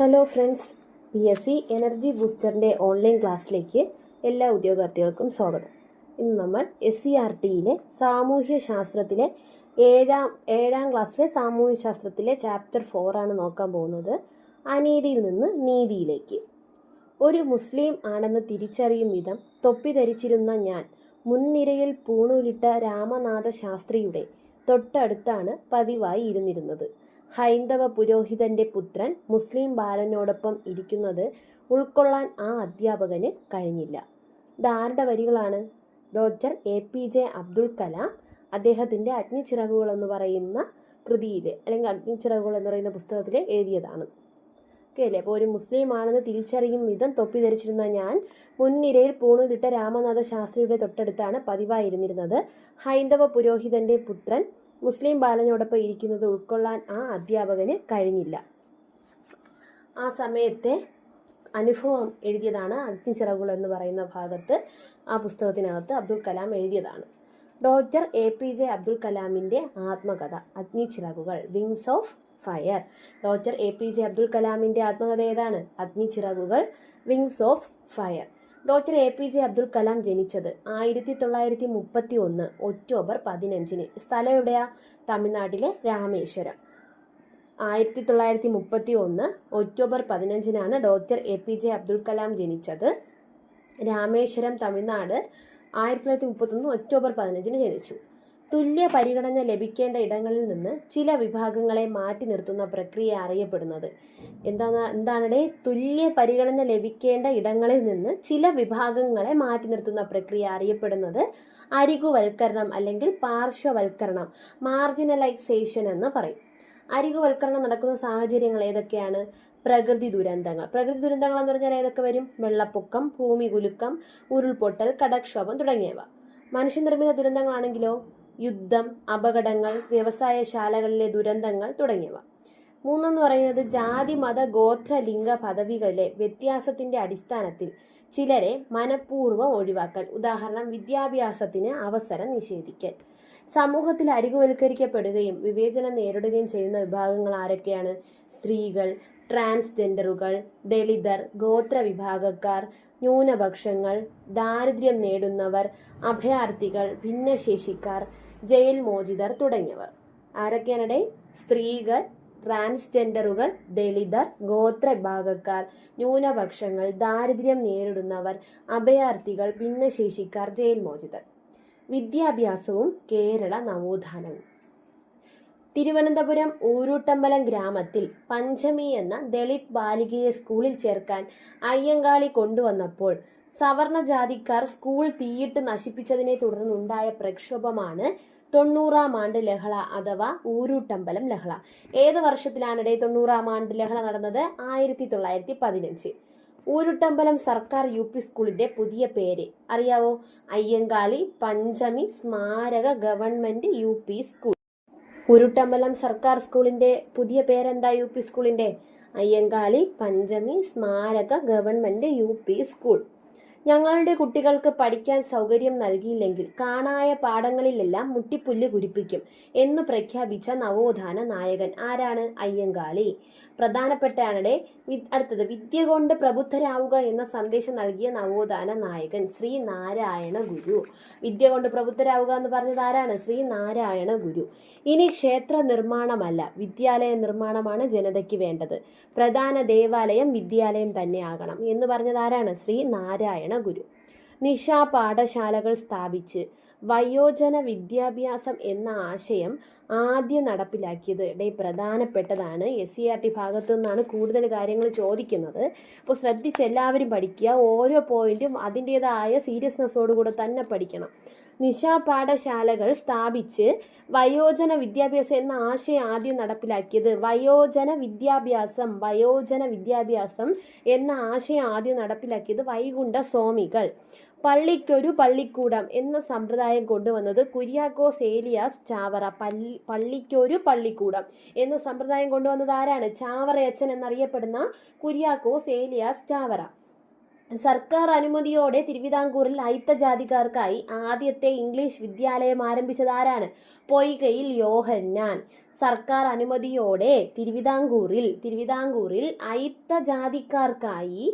Hello friends P S C energy ബൂസ്റ്ററിന്റെ online ക്ലാസ്സിലേക്ക് എല്ലാ ഉദ്യോഗാർത്ഥികൾക്കും സ്വാഗതം. ഇന്ന് നമ്മൾ എസ് സി ആർ ടിയിലെ സാമൂഹ്യ ശാസ്ത്രത്തിലെ ഏഴാം ഏഴാം ക്ലാസ്സിലെ സാമൂഹ്യ ശാസ്ത്രത്തിലെ ചാപ്റ്റർ ഫോറാണ് നോക്കാൻ പോകുന്നത്. അനീതിയിൽ നിന്ന് നീതിയിലേക്ക്. ഒരു മുസ്ലിം ആണെന്ന് തിരിച്ചറിയും വിധം തൊപ്പി ധരിച്ചിരുന്ന ഞാൻ മുൻനിരയിൽ പൂണൂലിട്ട രാമനാഥ ശാസ്ത്രിയുടെ തൊട്ടടുത്താണ് പതിവായി ഇരുന്നിരുന്നത്. ഹൈന്ദവ പുരോഹിതന്റെ പുത്രൻ മുസ്ലിം ബാലനോടൊപ്പം ഇരിക്കുന്നത് ഉൾക്കൊള്ളാൻ ആ അധ്യാപകന് കഴിഞ്ഞില്ല. ഇത് ആരുടെ വരികളാണ്? Doctor A P J Abdul Kalam അദ്ദേഹത്തിന്റെ അഗ്നിച്ചിറകുകൾ എന്ന് പറയുന്ന കൃതിയിൽ അല്ലെങ്കിൽ അഗ്നിച്ചിറകുകൾ എന്ന് പറയുന്ന പുസ്തകത്തിൽ എഴുതിയതാണ്. ഓക്കെ അല്ലേ? അപ്പോൾ ഒരു മുസ്ലിം ആണെന്ന് തിരിച്ചറിയും വിധം തൊപ്പി ധരിച്ചിരുന്ന ഞാൻ മുൻനിരയിൽ പൂണൂലിട്ട രാമനാഥ ശാസ്ത്രിയുടെ തൊട്ടടുത്താണ് പതിവായിരുന്നിരുന്നത്. ഹൈന്ദവ പുരോഹിതന്റെ പുത്രൻ മുസ്ലിം ബാലനോടൊപ്പം ഇരിക്കുന്നത് ഉൾക്കൊള്ളാൻ ആ അധ്യാപകന് കഴിഞ്ഞില്ല. ആ സമയത്തെ അനുഭവം എഴുതിയതാണ് അഗ്നിച്ചിറകുകൾ എന്ന് പറയുന്ന ഭാഗത്ത് ആ പുസ്തകത്തിനകത്ത് അബ്ദുൽ കലാം എഴുതിയതാണ്. Doctor A P J Abdul കലാമിന്റെ ആത്മകഥ അഗ്നിച്ചിറകുകൾ wings of fire. Doctor A P J Abdul കലാമിന്റെ ആത്മകഥ ഏതാണ്? അഗ്നിച്ചിറകുകൾ wings of fire. Doctor A P J Abdul Kalam ജനിച്ചത് ആയിരത്തി തൊള്ളായിരത്തി മുപ്പത്തി ഒന്ന് ഒക്ടോബർ പതിനഞ്ചിന്. സ്ഥലം എവിടെയാ തമിഴ്നാട്ടിലെ രാമേശ്വരം. ആയിരത്തി തൊള്ളായിരത്തി മുപ്പത്തി ഒന്ന് ഒക്ടോബർ പതിനഞ്ചിനാണ് doctor A P J Abdul Kalam ജനിച്ചത്. രാമേശ്വരം തമിഴ്നാട് ആയിരത്തി തൊള്ളായിരത്തി മുപ്പത്തൊന്ന് ഒക്ടോബർ പതിനഞ്ചിന് ജനിച്ചു. തുല്യ പരിഗണന ലഭിക്കേണ്ട ഇടങ്ങളിൽ നിന്ന് ചില വിഭാഗങ്ങളെ മാറ്റി നിർത്തുന്ന പ്രക്രിയ അറിയപ്പെടുന്നത്. എന്താണ് എന്താണടെ? തുല്യ പരിഗണന ലഭിക്കേണ്ട ഇടങ്ങളിൽ നിന്ന് ചില വിഭാഗങ്ങളെ മാറ്റി നിർത്തുന്ന പ്രക്രിയ അറിയപ്പെടുന്നത് അരികുവൽക്കരണം അല്ലെങ്കിൽ പാർശ്വവൽക്കരണം മാർജിനലൈസേഷൻ എന്ന് പറയും. അരികുവൽക്കരണം നടക്കുന്ന സാഹചര്യങ്ങൾ ഏതൊക്കെയാണ്? പ്രകൃതി ദുരന്തങ്ങൾ. പ്രകൃതി ദുരന്തങ്ങൾ എന്ന് പറഞ്ഞാൽ ഏതൊക്കെ വരും? വെള്ളപ്പൊക്കം ഭൂമി കുലുക്കം ഉരുൾപൊട്ടൽ കടക്ഷോഭം തുടങ്ങിയവ. മനുഷ്യനിർമ്മിത ദുരന്തങ്ങളാണെങ്കിലോ? യുദ്ധം അപകടങ്ങൾ വ്യവസായശാലകളിലെ ദുരന്തങ്ങൾ തുടങ്ങിയവ. മൂന്നെന്ന് പറയുന്നത് ജാതി മത ഗോത്ര ലിംഗ പദവികളിലെ വ്യത്യാസത്തിന്റെ അടിസ്ഥാനത്തിൽ ചിലരെ മനഃപൂർവം ഒഴിവാക്കൽ ഉദാഹരണം വിദ്യാഭ്യാസത്തിന് അവസരം നിഷേധിക്കൽ. സമൂഹത്തിൽ അരികുവൽക്കരിക്കപ്പെടുകയും വിവേചനം നേരിടുകയും ചെയ്യുന്ന വിഭാഗങ്ങൾ ആരൊക്കെയാണ്? സ്ത്രീകൾ ട്രാൻസ്ജെൻഡറുകൾ ദളിതർ ഗോത്രവിഭാഗക്കാർ ന്യൂനപക്ഷങ്ങൾ ദാരിദ്ര്യം നേടുന്നവർ അഭയാർത്ഥികൾ ഭിന്നശേഷിക്കാർ ജയിൽ മോചിതർ തുടങ്ങിയവർ. ആരൊക്കെയാണടെ? സ്ത്രീകൾ ട്രാൻസ്ജെൻഡറുകൾ ദളിതർ ഗോത്ര വിഭാഗക്കാർ ന്യൂനപക്ഷങ്ങൾ ദാരിദ്ര്യം നേരിടുന്നവർ അഭയാർത്ഥികൾ ഭിന്നശേഷിക്കാർ ജയിൽ മോചിതർ. വിദ്യാഭ്യാസവും കേരള നവോത്ഥാനവും. തിരുവനന്തപുരം ഊരൂട്ടമ്പലം ഗ്രാമത്തിൽ പഞ്ചമി എന്ന ദളിത് ബാലികയെ സ്കൂളിൽ ചേർക്കാൻ അയ്യങ്കാളി കൊണ്ടുവന്നപ്പോൾ സവർണ ജാതിക്കാർ സ്കൂൾ തീയിട്ട് നശിപ്പിച്ചതിനെ തുടർന്നുണ്ടായ പ്രക്ഷോഭമാണ് തൊണ്ണൂറാം ആണ്ട് ലഹള അഥവാ ഊരൂട്ടമ്പലം ലഹള. ഏത് വർഷത്തിലാണിടെ തൊണ്ണൂറാം ആണ്ട് ലഹള നടന്നത്? ആയിരത്തി തൊള്ളായിരത്തി പതിനഞ്ച്. ഊരുട്ടമ്പലം സർക്കാർ യു പി സ്കൂളിന്റെ പുതിയ പേര്. അറിയാവോ? അയ്യങ്കാളി പഞ്ചമി സ്മാരക government U P school. Uruttambalam സർക്കാർ സ്കൂളിന്റെ പുതിയ പേരെന്താ യു പി സ്കൂളിന്റെ? അയ്യങ്കാളി പഞ്ചമി സ്മാരക ഗവൺമെന്റ് യു പി സ്കൂൾ. ഞങ്ങളുടെ കുട്ടികൾക്ക് പഠിക്കാൻ സൗകര്യം നൽകിയില്ലെങ്കിൽ കാണായ പാഠങ്ങളിലെല്ലാം മുട്ടിപ്പുല്ല് കുരിപ്പിക്കും എന്ന് പ്രഖ്യാപിച്ച നവോത്ഥാന നായകൻ ആരാണ്? അയ്യങ്കാളി. പ്രധാനപ്പെട്ടയാളുടെ അടുത്തത് വിദ്യ കൊണ്ട് പ്രബുദ്ധരാവുക എന്ന സന്ദേശം നൽകിയ നവോത്ഥാന നായകൻ ശ്രീ നാരായണ ഗുരു. വിദ്യ കൊണ്ട് പ്രബുദ്ധരാവുക എന്ന് പറഞ്ഞത് ആരാണ്? ശ്രീ നാരായണ ഗുരു. ഇനി ക്ഷേത്ര നിർമ്മാണമല്ല വിദ്യാലയ നിർമ്മാണമാണ് ജനതയ്ക്ക് വേണ്ടത്. പ്രധാന ദേവാലയം വിദ്യാലയം തന്നെ തന്നെയാകണം എന്ന് പറഞ്ഞത് ആരാണ്? ശ്രീ നാരായണ ഗുരു. നിശാ പാഠശാലകൾ സ്ഥാപിച്ച് വയോജന വിദ്യാഭ്യാസം എന്ന ആശയം ആദ്യം നടപ്പിലാക്കിയത്. ഇവിടെ പ്രധാനപ്പെട്ടതാണ്. എസ് സി ആർ ടി ഭാഗത്തു നിന്നാണ് കൂടുതൽ കാര്യങ്ങൾ ചോദിക്കുന്നത്. അപ്പോൾ ശ്രദ്ധിച്ച് എല്ലാവരും പഠിക്കുക. ഓരോ പോയിന്റും അതിന്റെതായ സീരിയസ്നെസ്സോടുകൂടെ തന്നെ പഠിക്കണം. നിശാ പാഠശാലകൾ സ്ഥാപിച്ച് വയോജന വിദ്യാഭ്യാസം എന്ന ആശയം ആദ്യം നടപ്പിലാക്കിയത് വയോജന വിദ്യാഭ്യാസം വയോജന വിദ്യാഭ്യാസം എന്ന ആശയം ആദ്യം നടപ്പിലാക്കിയത് വൈകുണ്ഠ സ്വാമികൾ പള്ളിക്കൊരു പള്ളിക്കൂടം എന്ന സമ്പ്രദായം കൊണ്ടുവന്നത് കുര്യാക്കോസ് ഏലിയാസ് ചാവറ പള്ളി പള്ളിക്കൊരു പള്ളിക്കൂടം എന്ന സമ്പ്രദായം കൊണ്ടുവന്നത് ആരാണ്? ചാവറയച്ചൻ എന്നറിയപ്പെടുന്ന കുര്യാക്കോസ് ഏലിയാസ് ചാവറ. സർക്കാർ അനുമതിയോടെ തിരുവിതാംകൂറിൽ അയിത്തജാതിക്കാർക്കായി ആദ്യത്തെ ഇംഗ്ലീഷ് വിദ്യാലയം ആരംഭിച്ചത് ആരാണ്? പൊയ്കയിൽ യോഹന്നാൻ. സർക്കാർ അനുമതിയോടെ തിരുവിതാംകൂറിൽ തിരുവിതാംകൂറിൽ അയിത്തജാതിക്കാർക്കായി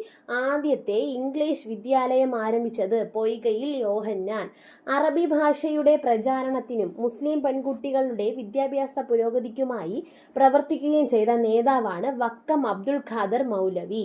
ആദ്യത്തെ ഇംഗ്ലീഷ് വിദ്യാലയം ആരംഭിച്ചത് പൊയ്കയിൽ യോഹന്നാൻ. അറബി ഭാഷയുടെ പ്രചാരണത്തിനും മുസ്ലിം പെൺകുട്ടികളുടെ വിദ്യാഭ്യാസ പുരോഗതിക്കുമായി പ്രവർത്തിക്കുകയും ചെയ്ത നേതാവാണ് വക്കം അബ്ദുൽ ഖാദർ മൗലവി.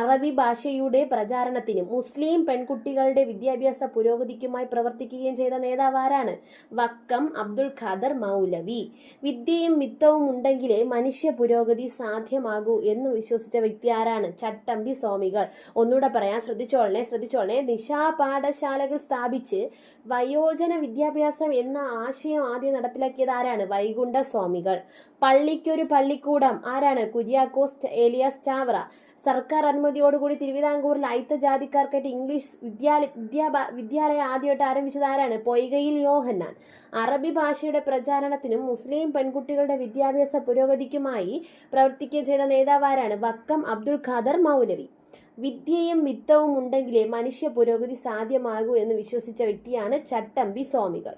അറബി ഭാഷയുടെ പ്രചാരണത്തിനും മുസ്ലിം പെൺകുട്ടികളുടെ വിദ്യാഭ്യാസ പുരോഗതിക്കുമായി പ്രവർത്തിക്കുകയും ചെയ്ത നേതാവ് ആരാണ് വക്കം അബ്ദുൽ ഖാദർ മൗലവി. വിദ്യയും മിത്തവും ഉണ്ടെങ്കിലേ മനുഷ്യ പുരോഗതി സാധ്യമാകൂ എന്ന് വിശ്വസിച്ച വ്യക്തി ആരാണ് ചട്ടമ്പി സ്വാമികൾ. ഒന്നുകൂടെ പറയാൻ ശ്രദ്ധിച്ചോളണേ ശ്രദ്ധിച്ചോളണേ. നിശാ പാഠശാലകൾ സ്ഥാപിച്ച് വയോജന വിദ്യാഭ്യാസം എന്ന ആശയം ആദ്യം നടപ്പിലാക്കിയത് ആരാണ്? വൈകുണ്ഠ സ്വാമികൾ. പള്ളിക്കൊരു പള്ളിക്കൂടം. ആരാണ്? കുര്യാക്കോസ് ഏലിയാസ് ചാവറ. സർക്കാർ അനുമതിയോടുകൂടി തിരുവിതാംകൂറിൽ അയിത്ത ജാതിക്കാർക്കായിട്ട് ഇംഗ്ലീഷ് വിദ്യാലയ വിദ്യാഭ വിദ്യാലയം ആദ്യമായിട്ട് ആരംഭിച്ചത് ആരാണ്? പൊയ്കയിൽ യോഹന്നാൻ. അറബി ഭാഷയുടെ പ്രചാരണത്തിനും മുസ്ലിം പെൺകുട്ടികളുടെ വിദ്യാഭ്യാസ പുരോഗതിക്കുമായി പ്രവർത്തിക്കുകയും ചെയ്ത നേതാവാരാണ് വക്കം അബ്ദുൾ ഖാദർ മൗലവി. വിദ്യയും മിത്തവും ഉണ്ടെങ്കിലേ മനുഷ്യ പുരോഗതി സാധ്യമാകൂ എന്ന് വിശ്വസിച്ച വ്യക്തിയാണ് ചട്ടമ്പി സ്വാമികൾ.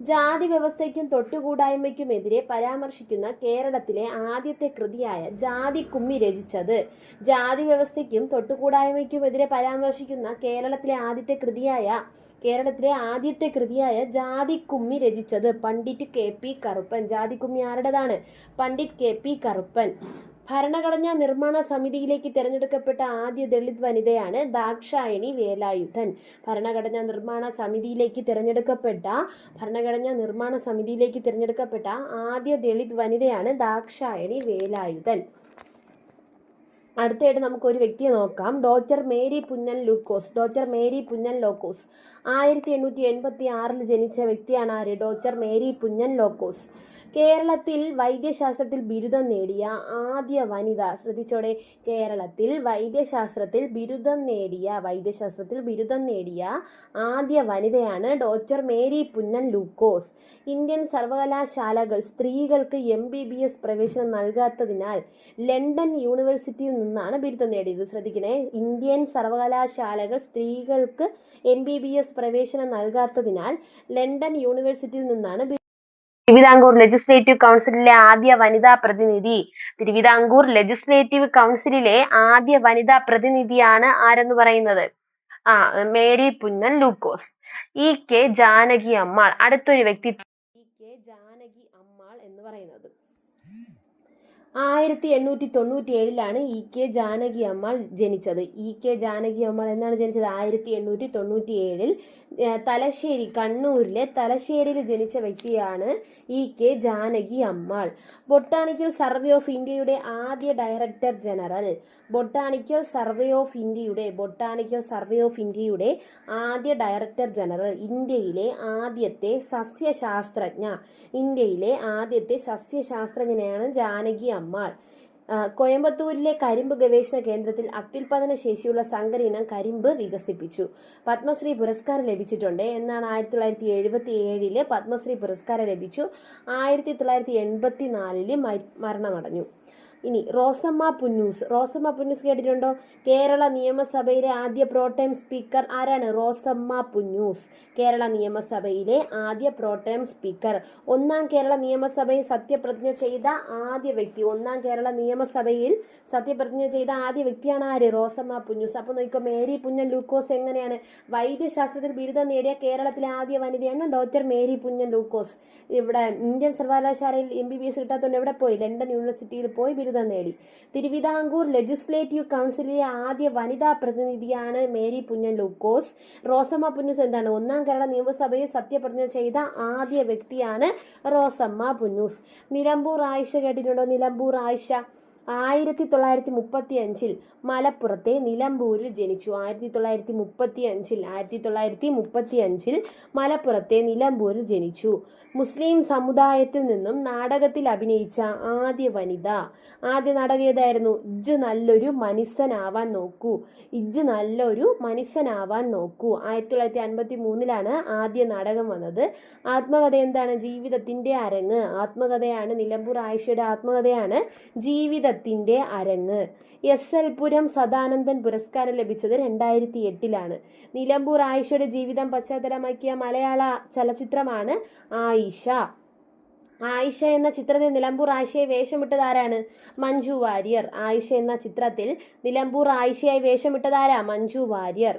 ജാതി വ്യവസ്ഥയ്ക്കും തൊട്ടുകൂടായ്മയ്ക്കുമെതിരെ പരാമർശിക്കുന്ന കേരളത്തിലെ ആദ്യത്തെ കൃതിയായ ജാതി കുമ്മി രചിച്ചത്. ജാതി വ്യവസ്ഥയ്ക്കും തൊട്ടുകൂടായ്മയ്ക്കുമെതിരെ പരാമർശിക്കുന്ന കേരളത്തിലെ ആദ്യത്തെ കൃതിയായ കേരളത്തിലെ ആദ്യത്തെ കൃതിയായ ജാതി കുമ്മി രചിച്ചത് പണ്ഡിറ്റ് കെ പി കറുപ്പൻ. ജാതി കുമ്മി ആരുടേതാണ്? Pandit K P Karuppan. ഭരണഘടനാ നിർമ്മാണ സമിതിയിലേക്ക് തിരഞ്ഞെടുക്കപ്പെട്ട ആദ്യ ദളിത് വനിതയാണ് ദാക്ഷായണി വേലായുധൻ. ഭരണഘടനാ നിർമ്മാണ സമിതിയിലേക്ക് തിരഞ്ഞെടുക്കപ്പെട്ട ഭരണഘടനാ നിർമ്മാണ സമിതിയിലേക്ക് തിരഞ്ഞെടുക്കപ്പെട്ട ആദ്യ ദളിത് വനിതയാണ് ദാക്ഷായണി വേലായുധൻ. അടുത്തായിട്ട് നമുക്ക് ഒരു വ്യക്തിയെ നോക്കാം. Doctor Mary Punnen Lukose. Doctor Mary Punnen Lukose. ആയിരത്തി എണ്ണൂറ്റി എൺപത്തി ആറിൽ ജനിച്ച വ്യക്തിയാണ് ആര്? Doctor Mary Punnen Lukose. കേരളത്തിൽ വൈദ്യശാസ്ത്രത്തിൽ ബിരുദം നേടിയ ആദ്യ വനിത ശ്രദ്ധിച്ചോടെ. കേരളത്തിൽ വൈദ്യശാസ്ത്രത്തിൽ ബിരുദം നേടിയ വൈദ്യശാസ്ത്രത്തിൽ ബിരുദം നേടിയ ആദ്യ വനിതയാണ് doctor Mary Punnen Lukose. Indian സർവകലാശാലകൾ സ്ത്രീകൾക്ക് എം ബി ബി എസ് പ്രവേശനം നൽകാത്തതിനാൽ ലണ്ടൻ യൂണിവേഴ്സിറ്റിയിൽ നിന്നാണ് ബിരുദം നേടിയത്. ശ്രദ്ധിക്കണേ ഇന്ത്യൻ സർവകലാശാലകൾ സ്ത്രീകൾക്ക് എം ബി ബി എസ് പ്രവേശനം നൽകാത്തതിനാൽ ലണ്ടൻ യൂണിവേഴ്സിറ്റിയിൽ നിന്നാണ് തിരുവിതാംകൂർ ലെജിസ്ലേറ്റീവ് കൗൺസിലിലെ ആദ്യ വനിതാ പ്രതിനിധി. തിരുവിതാംകൂർ ലെജിസ്ലേറ്റീവ് കൗൺസിലിലെ ആദ്യ വനിതാ പ്രതിനിധിയാണ് ആരെന്ന് പറയുന്നത്? ആ Mary Punnen Lukose. E K Janaki Ammal അടുത്തൊരു വ്യക്തി. ഇ കെ ജാനകി അമ്മാൾ എന്ന് പറയുന്നത്. ആയിരത്തി എണ്ണൂറ്റി തൊണ്ണൂറ്റി ഏഴിലാണ് ഇ കെ ജാനകി അമ്മാൾ ജനിച്ചത്. ഇ കെ ജാനകി അമ്മാൾ എന്നാണ് ജനിച്ചത്? ആയിരത്തി എണ്ണൂറ്റി തൊണ്ണൂറ്റി ഏഴിൽ തലശ്ശേരി കണ്ണൂരിലെ തലശ്ശേരിയിൽ ജനിച്ച വ്യക്തിയാണ് E K Janaki Ammal. Botanical survey of ഇന്ത്യയുടെ ആദ്യ director general. Botanical survey of ഇന്ത്യയുടെ ബൊട്ടാണിക്കൽ സർവേ ഓഫ് ഇന്ത്യയുടെ ആദ്യ ഡയറക്ടർ ജനറൽ. ഇന്ത്യയിലെ ആദ്യത്തെ സസ്യശാസ്ത്രജ്ഞ. ഇന്ത്യയിലെ ആദ്യത്തെ സസ്യശാസ്ത്രജ്ഞനെയാണ് ജാനകി അമ്മാൾ. ആ, കോയമ്പത്തൂരിലെ കരിമ്പ് ഗവേഷണ കേന്ദ്രത്തിൽ അത്യുൽപാദന ശേഷിയുള്ള സങ്കര ഇനം കരിമ്പ് വികസിപ്പിച്ചു. പത്മശ്രീ പുരസ്കാരം ലഭിച്ചിട്ടുണ്ട്. എന്നാണ് ആയിരത്തി തൊള്ളായിരത്തി എഴുപത്തി ഏഴിൽ പത്മശ്രീ പുരസ്കാരം ലഭിച്ചു. ആയിരത്തി തൊള്ളായിരത്തി എൺപത്തി മരണമടഞ്ഞു. ഇനി റോസമ്മ പുന്നൂസ്. റോസമ്മ പുന്നൂസ് കേട്ടിട്ടുണ്ടോ? കേരള നിയമസഭയിലെ ആദ്യ പ്രോട്ടൈം സ്പീക്കർ ആരാണ്? റോസമ്മ പുന്നൂസ്. കേരള നിയമസഭയിലെ ആദ്യ പ്രോട്ടൈം സ്പീക്കർ. ഒന്നാം കേരള നിയമസഭയിൽ സത്യപ്രതിജ്ഞ ചെയ്ത ആദ്യ വ്യക്തി. ഒന്നാം കേരള നിയമസഭയിൽ സത്യപ്രതിജ്ഞ ചെയ്ത ആദ്യ വ്യക്തിയാണ് ആര്? റോസമ്മ പുന്നൂസ്. അപ്പോൾ നോക്കിക്കോ മേരി പുഞ്ഞൻ ലൂക്കോസ് എങ്ങനെയാണ്? വൈദ്യശാസ്ത്രത്തിൽ ബിരുദം നേടിയ കേരളത്തിലെ ആദ്യ വനിതയാണ് ഡോക്ടർ മേരി പുഞ്ഞൻ ലൂക്കോസ്. ഇവിടെ ഇന്ത്യൻ സർവകലാശാലയിൽ എം ബി ബി എസ് കിട്ടാത്തതുകൊണ്ട് എവിടെ പോയി? ലണ്ടൻ യൂണിവേഴ്സിറ്റിയിൽ പോയി ബിരുദം നേടി. തിരുവിതാംകൂർ ലെജിസ്ലേറ്റീവ് കൗൺസിലിലെ ആദ്യ വനിതാ പ്രതിനിധിയാണ് മേരി പുന്നൻ ലൂക്കോസ്. റോസമ്മ പുന്നൂസ് എന്താണ്? ഒന്നാം കേരള നിയമസഭയിൽ സത്യപ്രതിജ്ഞ ചെയ്ത ആദ്യ വ്യക്തിയാണ് റോസമ്മ പുന്നൂസ്. നിലമ്പൂർ ആയിഷ കേട്ടിട്ടുണ്ടോ? നിലമ്പൂർ ആയിഷ. ആയിരത്തി തൊള്ളായിരത്തി മുപ്പത്തി അഞ്ചിൽ മലപ്പുറത്തെ നിലമ്പൂരിൽ ജനിച്ചു. ആയിരത്തി തൊള്ളായിരത്തി മുപ്പത്തി അഞ്ചിൽ ആയിരത്തി തൊള്ളായിരത്തി മുപ്പത്തി അഞ്ചിൽ മലപ്പുറത്തെ നിലമ്പൂരിൽ ജനിച്ചു. മുസ്ലിം സമുദായത്തിൽ നിന്നും നാടകത്തിൽ അഭിനയിച്ച ആദ്യ വനിത. ആദ്യ നാടകം ഏതായിരുന്നു? ഇജ്ജ് നല്ലൊരു മനുഷ്യനാവാൻ നോക്കൂ. ഇജ്ജ് നല്ലൊരു മനുഷ്യനാവാൻ നോക്കൂ. ആയിരത്തി തൊള്ളായിരത്തി അൻപത്തി മൂന്നിലാണ് ആദ്യ നാടകം വന്നത്. ആത്മകഥ എന്താണ്? ജീവിതത്തിന്റെ അരങ്ങ്. ആത്മകഥയാണ് നിലമ്പൂർ ആയിഷയുടെ ആത്മകഥയാണ് ജീവിത അക്കാലത്തിന്റെ അരങ്ങ്. എസ്. എൽ. പുരം സദാനന്ദൻ പുരസ്കാരം ലഭിച്ചത് രണ്ടായിരത്തി എട്ടിലാണ് നിലമ്പൂർ ആയിഷയുടെ ജീവിതം പശ്ചാത്തലമാക്കിയ മലയാള ചലച്ചിത്രമാണ് ആയിഷ. ആയിഷ എന്ന ചിത്രത്തിൽ നിലമ്പൂർ ആയിഷയെ വേഷമിട്ടതാരാണ് മഞ്ജു വാര്യർ. ആയിഷ എന്ന ചിത്രത്തിൽ നിലമ്പൂർ ആയിഷയായി വേഷമിട്ടതാരാ മഞ്ജു വാര്യർ.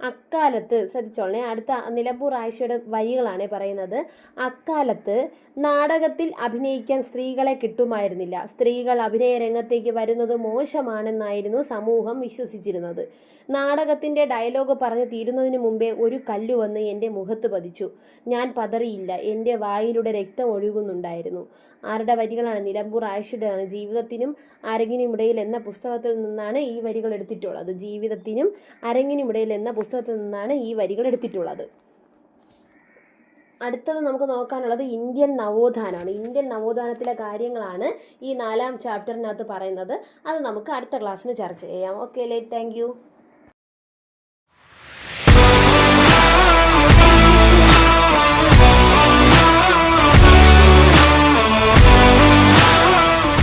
അക്കാലത്ത് ശ്രദ്ധിച്ചോളണേ അടുത്ത നിലമ്പൂർ ആയിഷയുടെ വരികളാണ് പറയുന്നത്. അക്കാലത്ത് നാടകത്തിൽ അഭിനയിക്കാൻ സ്ത്രീകളെ കിട്ടുമായിരുന്നില്ല. സ്ത്രീകൾ അഭിനയ രംഗത്തേക്ക് വരുന്നത് മോശമാണെന്നായിരുന്നു സമൂഹം വിശ്വസിച്ചിരുന്നത്. നാടകത്തിന്റെ ഡയലോഗ് പറഞ്ഞു തീരുന്നതിന് മുമ്പേ ഒരു കല്ല് വന്ന് എന്റെ മുഖത്ത് പതിച്ചു. ഞാൻ പതറിയില്ല. എന്റെ വായിലൂടെ രക്തം ഒഴുകുന്നുണ്ടായിരുന്നു. ആരുടെ വരികളാണ്? നിലമ്പൂർ ആയിഷയുടെയാണ് ജീവിതത്തിനും അരങ്ങിനുമിടയിൽ എന്ന പുസ്തകത്തിൽ നിന്നാണ് ഈ വരികൾ എടുത്തിട്ടുള്ളത്. ജീവിതത്തിനും അരങ്ങിനുമിടയിൽ എന്ന പുസ്തകത്തിൽ നിന്നാണ് ഈ വരികൾ എടുത്തിട്ടുള്ളത്. അടുത്തത് നമുക്ക് നോക്കാനുള്ളത് ഇന്ത്യൻ നവോത്ഥാനമാണ്. ഇന്ത്യൻ നവോത്ഥാനത്തിലെ കാര്യങ്ങളാണ് ഈ നാലാം ചാപ്റ്ററിനകത്ത് പറയുന്നത്. അത് നമുക്ക് അടുത്ത ക്ലാസ്സിന് ചർച്ച ചെയ്യാം. Okay late thank